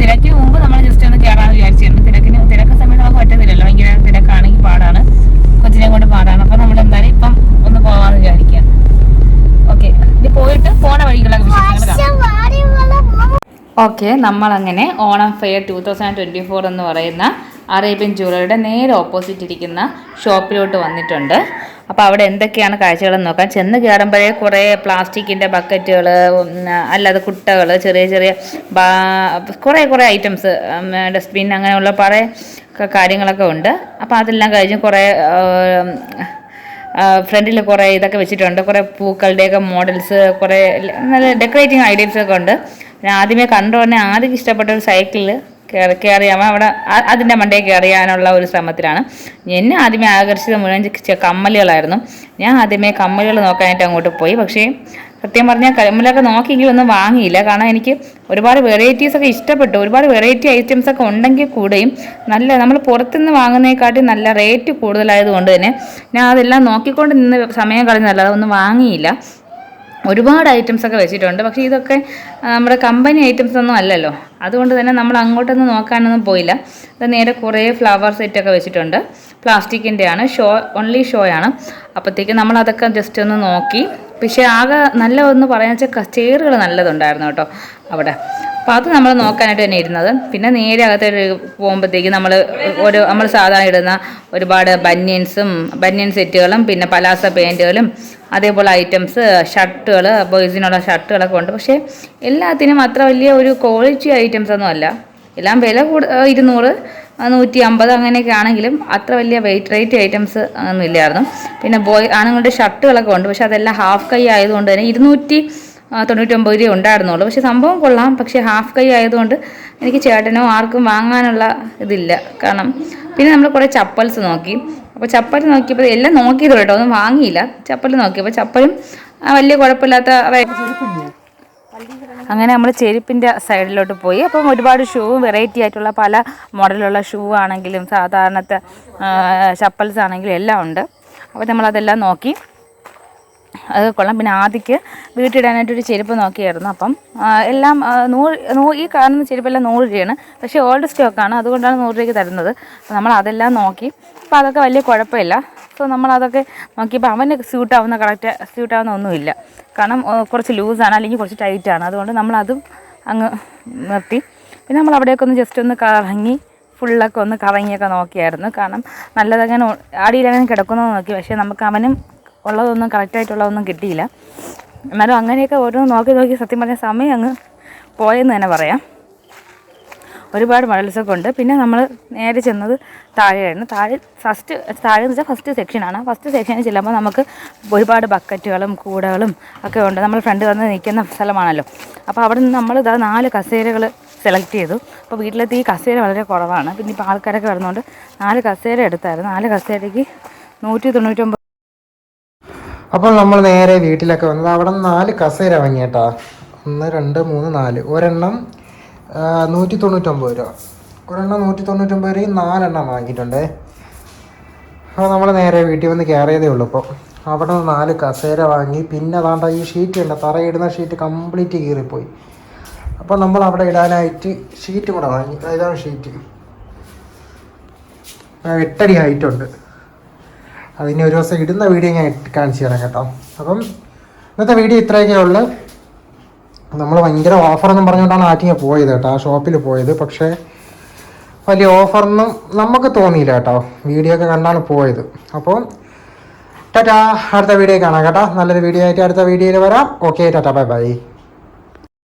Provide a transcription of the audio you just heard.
തിരക്കിന് മുമ്പ് നമ്മൾ ജസ്റ്റ് ഒന്ന് കയറാന്ന് വിചാരിച്ചിരുന്നു. തിരക്കിന് തിരക്ക് സമയത്ത് നമുക്ക് പറ്റുന്നില്ലല്ലോ ഭയങ്കര തിരക്കാണെങ്കിൽ പാടാണ്. കൊച്ചിനെ കൊണ്ട് പാടാണ്. അപ്പൊ നമ്മൾ എന്തായാലും ഇപ്പം ഒന്ന് പോവാന്ന് വിചാരിക്കാം. ഓക്കെ ഇത് പോയിട്ട് പോണ വഴികളൊക്കെ വിശേഷങ്ങൾ ഓക്കെ നമ്മളങ്ങനെ Onam fair two thousand twenty four എന്ന് പറയുന്ന അറേബ്യൻ ജ്വല്ലറിയുടെ നേരെ ഓപ്പോസിറ്റ് ഇരിക്കുന്ന ഷോപ്പിലോട്ട് വന്നിട്ടുണ്ട്. അപ്പോൾ അവിടെ എന്തൊക്കെയാണ് കാഴ്ചകളെന്ന് നോക്കാം. ചെന്ന് കയറുമ്പോഴേ കുറേ പ്ലാസ്റ്റിക്കിന്റെ ബക്കറ്റുകൾ അല്ലാതെ കുട്ടകൾ ചെറിയ ചെറിയ കുറേ കുറേ ഐറ്റംസ് ഡസ്റ്റ്ബിൻ അങ്ങനെയുള്ള ക- കാര്യങ്ങളൊക്കെ ഉണ്ട്. അപ്പോൾ അതെല്ലാം കഴിഞ്ഞ് കുറേ ഫ്രണ്ടിൽ കുറേ ഇതൊക്കെ വെച്ചിട്ടുണ്ട്. കുറേ പൂക്കളുടെയൊക്കെ മോഡൽസ് കുറേ നല്ല ഡെക്കറേറ്റിംഗ് ഐഡിയൻസ് ഒക്കെ ഉണ്ട്. ഞാൻ ആദ്യമേ കണ്ടു തന്നെ ആദ്യം ഇഷ്ടപ്പെട്ട ഒരു സൈക്കിളിൽ കയറി കയറിയാൽ അവിടെ അതിന്റെ മണ്ടയിൽ കയറിയാനുള്ള ഒരു ശ്രമത്തിലാണ്. എന്നെ ആദ്യമേ ആകർഷിച്ചത് മുഴുവൻ കമ്മലുകളായിരുന്നു. ഞാൻ ആദ്യമേ കമ്മലുകൾ നോക്കാനായിട്ട് അങ്ങോട്ട് പോയി. പക്ഷേ സത്യം പറഞ്ഞാൽ കമ്മലൊക്കെ നോക്കിയെങ്കിലും ഒന്നും വാങ്ങിയില്ല. കാരണം എനിക്ക് ഒരുപാട് വെറൈറ്റീസ് ഒക്കെ ഇഷ്ടപ്പെട്ടു. ഒരുപാട് വെറൈറ്റി ഐറ്റംസ് ഒക്കെ ഉണ്ടെങ്കിൽ കൂടെയും നല്ല നമ്മൾ പുറത്തുനിന്ന് വാങ്ങുന്നതിനെക്കാട്ടി നല്ല റേറ്റ് കൂടുതലായതുകൊണ്ട് തന്നെ ഞാൻ അതെല്ലാം നോക്കിക്കൊണ്ട് നിന്ന് സമയം കളഞ്ഞല്ല അതൊന്നും വാങ്ങിയില്ല. ഒരുപാട് ഐറ്റംസ് ഒക്കെ വെച്ചിട്ടുണ്ട്. പക്ഷേ ഇതൊക്കെ നമ്മുടെ കമ്പനി ഐറ്റംസ് ഒന്നും അല്ലല്ലോ. അതുകൊണ്ട് തന്നെ നമ്മൾ അങ്ങോട്ടൊന്നും നോക്കാനൊന്നും പോയില്ല. അത് നേരെ കുറേ ഫ്ലവർ സെറ്റൊക്കെ വെച്ചിട്ടുണ്ട്. പ്ലാസ്റ്റിക്കിന്റെയാണ് ഷോ ഓൺലി ഷോയാണ് നമ്മളതൊക്കെ നമ്മൾ അതൊക്കെ ജസ്റ്റ് ഒന്ന് നോക്കി. പക്ഷേ ആകെ നല്ല ഒന്ന് പറയാന്ന് വെച്ചാൽ ചെയറുകൾ നല്ലതുണ്ടായിരുന്നു കേട്ടോ അവിടെ. അപ്പോൾ അത് നമ്മൾ നോക്കാനായിട്ട് തന്നെ ഇരുന്നത്. പിന്നെ നേരെ അകത്തോട്ട് പോകുമ്പോഴത്തേക്ക് നമ്മൾ ഒരു നമ്മൾ സാധാരണ ഇടുന്ന ഒരുപാട് ബന്യൻസും ബന്യൻ സെറ്റുകളും പിന്നെ പലാസ പാന്റുകളും അതേപോലെ ഐറ്റംസ് ഷർട്ടുകൾ ബോയ്സിനുള്ള ഷർട്ടുകളൊക്കെ ഉണ്ട്. പക്ഷേ എല്ലാത്തിനും അത്ര വലിയ ഒരു ക്വാളിറ്റി ഐറ്റംസ് ഒന്നും അല്ല. എല്ലാം വില കൂട ഇരുന്നൂറ്. നൂറ്റി അമ്പത് അങ്ങനെയൊക്കെ ആണെങ്കിലും അത്ര വലിയ വെയിറ്റ് റേറ്റ് ഐറ്റംസ് ഒന്നും ഇല്ലായിരുന്നു. പിന്നെ ബോയ് ആണുങ്ങളുടെ ഷർട്ടുകളൊക്കെ ഉണ്ട്. പക്ഷെ അതെല്ലാം ഹാഫ് കൈ ആയതുകൊണ്ട് തന്നെ ഇരുന്നൂറ്റി തൊണ്ണൂറ്റൊമ്പത് രൂപ ഉണ്ടായിരുന്നുള്ളൂ. പക്ഷെ സംഭവം കൊള്ളാം. പക്ഷേ ഹാഫ് കൈ ആയതുകൊണ്ട് എനിക്ക് ചേട്ടനോ ആർക്കും വാങ്ങാനുള്ള ഇതില്ല. കാരണം പിന്നെ നമ്മൾ കുറേ ചപ്പൽസ് നോക്കി. അപ്പോൾ ചപ്പൽ നോക്കിയപ്പോൾ എല്ലാം നോക്കിയത് കേട്ടോ. ഒന്നും വാങ്ങിയില്ല. ചപ്പൽ നോക്കിയപ്പോൾ ചപ്പലും വലിയ കുഴപ്പമില്ലാത്ത അങ്ങനെ നമ്മൾ ചെരുപ്പിന്റെ സൈഡിലോട്ട് പോയി. അപ്പം ഒരുപാട് ഷൂ വെറൈറ്റി ആയിട്ടുള്ള പല മോഡലുള്ള ഷൂ ആണെങ്കിലും സാധാരണത്തെ ചപ്പൽസ് ആണെങ്കിലും എല്ലാം ഉണ്ട്. അപ്പോൾ നമ്മളതെല്ലാം നോക്കി. അത് കൊള്ളാം. പിന്നെ ആദ്യക്ക് വീട്ടിടാനായിട്ടൊരു ചെരുപ്പ് നോക്കിയായിരുന്നു അപ്പം. എല്ലാം നൂറ് നൂ ഈ കാണുന്ന ചെരുപ്പെല്ലാം നൂറ് രൂപയാണ്. പക്ഷേ ഓൾഡ് സ്റ്റോക്കാണ് അതുകൊണ്ടാണ് നൂറ് രൂപയ്ക്ക് തരുന്നത്. അപ്പോൾ നമ്മൾ അതെല്ലാം നോക്കി. അപ്പോൾ അതൊക്കെ വലിയ കുഴപ്പമില്ല. സോ നമ്മളതൊക്കെ നോക്കിയപ്പോൾ അവന് സ്യൂട്ടാവുന്ന കറക്റ്റ് സ്യൂട്ടാവുന്ന ഒന്നുമില്ല. കാരണം കുറച്ച് ലൂസാണ് അല്ലെങ്കിൽ കുറച്ച് ടൈറ്റാണ് അതുകൊണ്ട് നമ്മളതും അങ്ങ് നിർത്തി. പിന്നെ നമ്മൾ അവിടെയൊക്കെ ഒന്ന് ജസ്റ്റ് ഒന്ന് കറങ്ങി ഫുള്ളൊക്കെ ഒന്ന് കറങ്ങിയൊക്കെ നോക്കിയായിരുന്നു. കാരണം നല്ലതങ്ങനെ അടിയിലങ്ങനെ കിടക്കുന്നതെന്ന് നോക്കി. പക്ഷേ നമുക്ക് അവനും ഉള്ളതൊന്നും കറക്റ്റായിട്ടുള്ളതൊന്നും കിട്ടിയില്ല. എന്നാലും അങ്ങനെയൊക്കെ ഓരോന്ന് നോക്കി നോക്കി സത്യം പറഞ്ഞ സമയം അങ്ങ് പോയെന്ന് തന്നെ പറയാം. ഒരുപാട് മോഡൽസൊക്കെ ഉണ്ട്. പിന്നെ നമ്മൾ നേരെ ചെന്നത് താഴെയായിരുന്നു. താഴെ ഫസ്റ്റ് താഴെ എന്ന് വെച്ചാൽ ഫസ്റ്റ് സെക്ഷനാണ് ഫസ്റ്റ് സെക്ഷനിൽ ചെല്ലുമ്പോൾ നമുക്ക് ഒരുപാട് ബക്കറ്റുകളും കൂടകളും ഒക്കെ ഉണ്ട്. നമ്മൾ ഫ്രണ്ട് വന്ന് നിൽക്കുന്ന സ്ഥലമാണല്ലോ. അപ്പോൾ അവിടെ നിന്ന് നമ്മൾ ഇതാ നാല് കസേരകൾ സെലക്ട് ചെയ്തു. അപ്പോൾ വീട്ടിലെത്തി ഈ കസേര വളരെ കുറവാണ്. പിന്നെ ഇപ്പോൾ ആൾക്കാരൊക്കെ വരുന്നതുകൊണ്ട് നാല് കസേര എടുത്തായിരുന്നു. നാല് കസേരയ്ക്ക് നൂറ്റി തൊണ്ണൂറ്റൊമ്പത് അപ്പോൾ നമ്മൾ നേരെ വീട്ടിലൊക്കെ വന്നത് അവിടെ നാല് കസേര വാങ്ങിയേട്ടാ. ഒന്ന് രണ്ട് മൂന്ന് നാല്. ഒരെണ്ണം നൂറ്റി തൊണ്ണൂറ്റൊമ്പത് രൂപ. ഒരെണ്ണം നൂറ്റി തൊണ്ണൂറ്റൊമ്പത് രൂപയും നാലെണ്ണം വാങ്ങിയിട്ടുണ്ടേ. അപ്പോൾ നമ്മൾ നേരെ വീട്ടിൽ വന്ന് കയറിയതേ ഉള്ളൂ ഇപ്പോൾ അവിടെ നിന്ന് നാല് കസേര വാങ്ങി പിന്നെ അതാണ്ട ഈ ഷീറ്റ് ഉണ്ട് തറയിടുന്ന ഷീറ്റ് കംപ്ലീറ്റ് കീറിപ്പോയി. അപ്പോൾ നമ്മൾ അവിടെ ഇടാനായിട്ട് ഷീറ്റ് കൂടെ വാങ്ങി. ഇതാണ് ഷീറ്റ്. എട്ടടി ആയിട്ടുണ്ട് അതിന് ഒരു ദിവസം ഇടുന്ന വീഡിയോ ഞാൻ കാണിച്ചു തരാം കേട്ടോ. അപ്പം ഇന്നത്തെ വീഡിയോ ഇത്രയൊക്കെ ഉള്ളു. നമ്മൾ ഭയങ്കര ഓഫറെന്നും പറഞ്ഞുകൊണ്ടാണ് ആറ്റിങ്ങ പോയത് കേട്ടോ ആ ഷോപ്പിൽ പോയത്. പക്ഷേ വലിയ ഓഫറൊന്നും നമുക്ക് തോന്നിയില്ല കേട്ടോ. വീഡിയോ ഒക്കെ കണ്ടാണ് പോയത്. അപ്പോൾ ടാറ്റാ അടുത്ത വീഡിയോ കാണാം കേട്ടോ. നല്ലൊരു വീഡിയോ ആയിട്ട് അടുത്ത വീഡിയോയിൽ വരാം. Okay tata bye bye.